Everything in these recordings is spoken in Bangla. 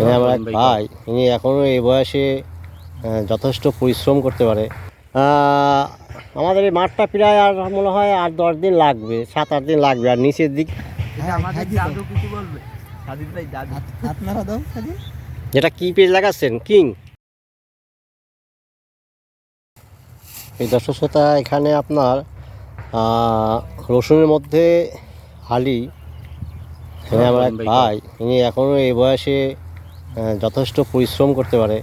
এখানে আমার এক ভাই ইনি এখনও এই বয়সে যথেষ্ট পরিশ্রম করতে পারে। আমাদের এই মাঠটা প্রায় আর মনে হয় আর দশ দিন লাগবে সাত আট দিন লাগবে আর নিচের দিক আমাদের জাদু কিছু বলবে? সাদিক ভাই জাদু আপনারা দাও খালি যেটা কি পেজ লাগাচ্ছেন? কিং। এই দর্শক শ্রোতা এখানে আপনার রসুনের মধ্যে হালি এখানে আমার এক ভাই ইনি এখনও এই বয়সে যথেষ্ট পরিশ্রম করতে পারে।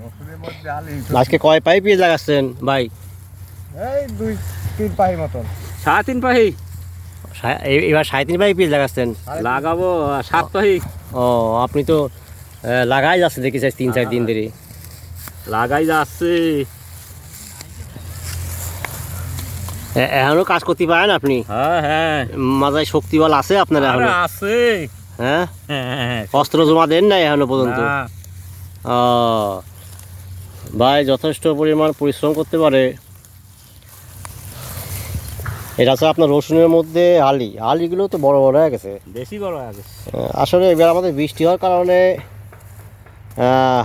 মশুরের মধ্যে আলি আজকে কয় পাই পেজ লাগাচ্ছেন ভাই? এই দুই তিন পাহি মতন। সাড়ে তিন পাহি এবার সাড়ে তিন পাই পেজ লাগাচ্ছেন? লাগাবো সাত পাহি ও আপনি তো লাগাই যাচ্ছে দেখি চাই তিন চার দিন ধরে। লাগাই যাচ্ছে। এ- এখনও কাজ করতে পারেন আপনি? হ্যাঁ হ্যাঁ। মাথায় শক্তি বল আছে আপনার আছে। হ্যাঁ? হ্যাঁ, হ্যাঁ, অস্ত্র জমা দেন নাই এখনও পর্যন্ত? ও, ভাই যথেষ্ট পরিমাণ পরিশ্রম করতে পারে। এটা আপনার রসুনের মধ্যে আলি। আলিগুলো তো বড় বড় হয়ে গেছে। বেশি বড় আগে আহ, আসলে এবার আমাদের বৃষ্টি হওয়ার কারণে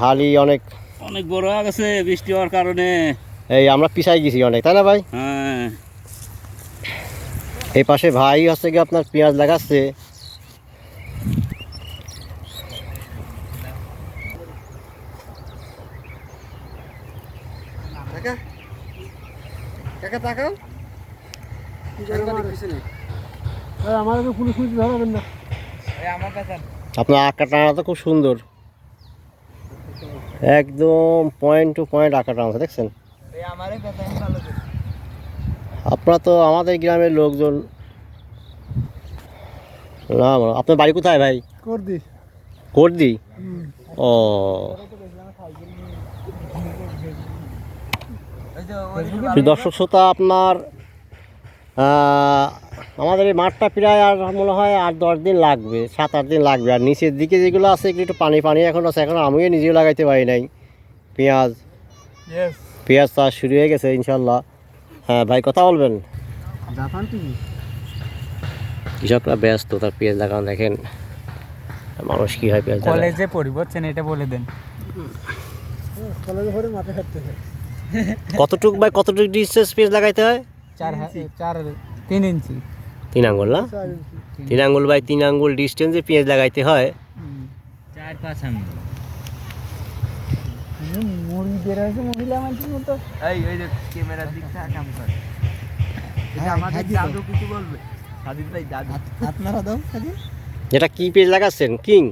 হালি অনেক অনেক বড় হয়ে গেছে বৃষ্টি হওয়ার কারণে। এই আমরা পিছাই গেছি অনেক তাই না ভাই? হ্যাঁ। এই পাশে ভাই হচ্ছে কি আপনার পেঁয়াজ লাগাচ্ছে। কাকা? কাকা তাকাও। আমার পুলিশ পুলিশ ধরাবেন না। এই আমার কাছে আপনার আঁকা টানা তো খুব সুন্দর। একদম পয়েন্ট টু পয়েন্ট আঁকা টানা দেখছেন? আপনারা তো আমাদের গ্রামের লোকজন। না আপনার বাড়ি কোথায় ভাই? কর দি কোটদি ও। দর্শক শ্রোতা আপনার আমাদের এই মাঠটা প্রায় আর মনে হয় আট দশ দিন লাগবে সাত আট দিন লাগবে। আর নিচের দিকে যেগুলো আছে এগুলো একটু পানি পানি এখন আছে এখন আমিও নিজেও লাগাইতে পারি নাই। পেঁয়াজ পেঁয়াজ চাষ শুরু হয়ে গেছে ইনশাল্লাহ। হ্যাঁ ভাই কথা বলবেন? কৃষকরা ব্যস্ত তার পেঁয়াজ লাগানো দেখেন। মানুষ কী হয় পেঁয়াজ। কলেজে পরিবর্তন এটা বলে দেন। কলেজে মাথা খাটতে হয়। কতটুক বাই কতটুক ডিস্টেন্স পেঁয়াজ লাগাইতে হয়? চার চার তিন ইঞ্চি। তিন আঙ্গুল না? তিন আঙ্গুল বাই তিন আঙ্গুল ডিস্টেন্সে পেঁয়াজ লাগাইতে হয়। চার পাঁচ আঙুল মুড়ি বের হয়েছে মহিলা মানুষের মতো। এই ওই যে ক্যামেরার দিক থেকে কাম করে। হ্যাঁ, আমাদের হাজি কিছু বলবে? সাদিক ভাই জাদু। আপনারা দাও খালি যেটা কি পেঁয়াজ লাগাচ্ছেন? কিং?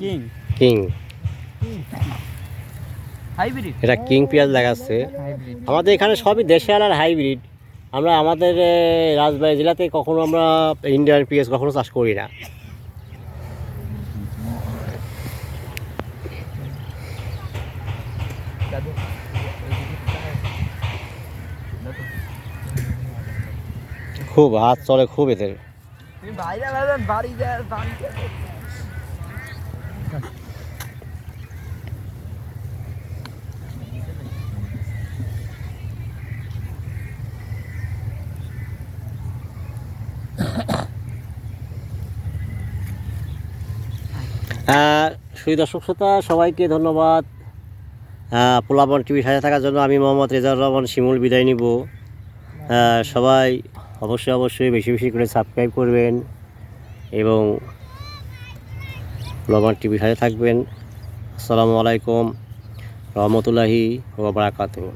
কিং কিং এটা কিং পেঁয়াজ লাগাচ্ছে। আমাদের এখানে সবই দেশে আর হাইব্রিড। আমরা আমাদের রাজবাড়ি জেলাতে কখনো আমরা ইন্ডিয়ান পেঁয়াজ কখনো চাষ করি না। খুব হাত চলে খুব এদের। বাড়ি সুই দর্শক শ্রোতা, সবাইকে ধন্যবাদ। পোলাবন টিভির সাথে থাকার জন্য আমি মোহাম্মদ রেজাউর রহমান শিমুল বিদায় নিব। সবাই অবশ্যই অবশ্যই বেশি বেশি করে সাবস্ক্রাইব করবেন এবং পোলাবন টিভির সাথে থাকবেন। আসসালামু আলাইকুম। রহমতুল্লাহি ওবরাকাতুহ